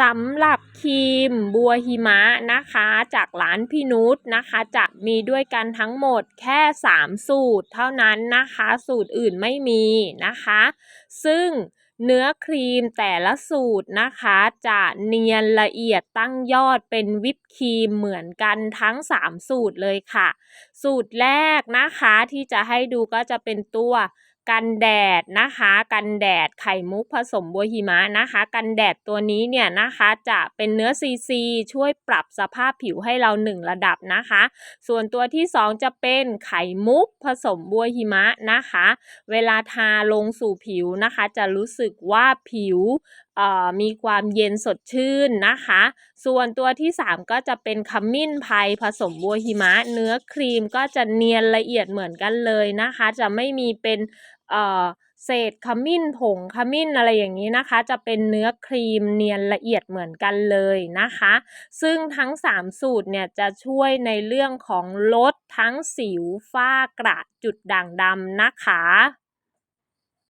สำหรับครีมบัวหิมะนะคะ จากร้านพี่นุชนะคะ จะมีด้วยกันทั้งหมดแค่ 3 สูตรเท่านั้นนะคะ สูตรอื่นไม่มีนะคะ ซึ่งเนื้อครีมแต่ละสูตรนะคะ จะเนียนละเอียดตั้งยอดเป็นวิปครีมเหมือนกันทั้ง 3 สูตรเลยค่ะ สูตรแรกนะคะที่จะให้ดูก็จะเป็นตัว กันแดดนะคะ กันแดดไข่มุกผสมบัวหิมะนะคะ กันแดดตัวนี้เนี่ยนะคะจะเป็นเนื้อซีซีช่วยปรับสภาพผิวให้เราหนึ่งระดับนะคะ ส่วนตัวที่ 2 จะเป็นไข่มุกผสมบัวหิมะนะคะ เวลาทาลงสู่ผิวนะคะ จะรู้สึกว่าผิวมีความเย็นสดชื่นนะคะ ส่วนตัวที่ 3 ก็จะเป็นขมิ้นไพรผสมบัวหิมะ เนื้อครีมก็จะเนียนละเอียดเหมือนกันเลยนะคะ จะไม่มีเป็นเอ่อเศษขมิ้นผงขมิ้นอะไรอย่างนี้นะคะ จะเป็นเนื้อครีมเนียนละเอียดเหมือนกันเลยนะคะ ซึ่งทั้ง 3 สูตรเนี่ยจะช่วยในเรื่องของลดทั้งสิวฝ้ากระจุดด่างดำนะคะ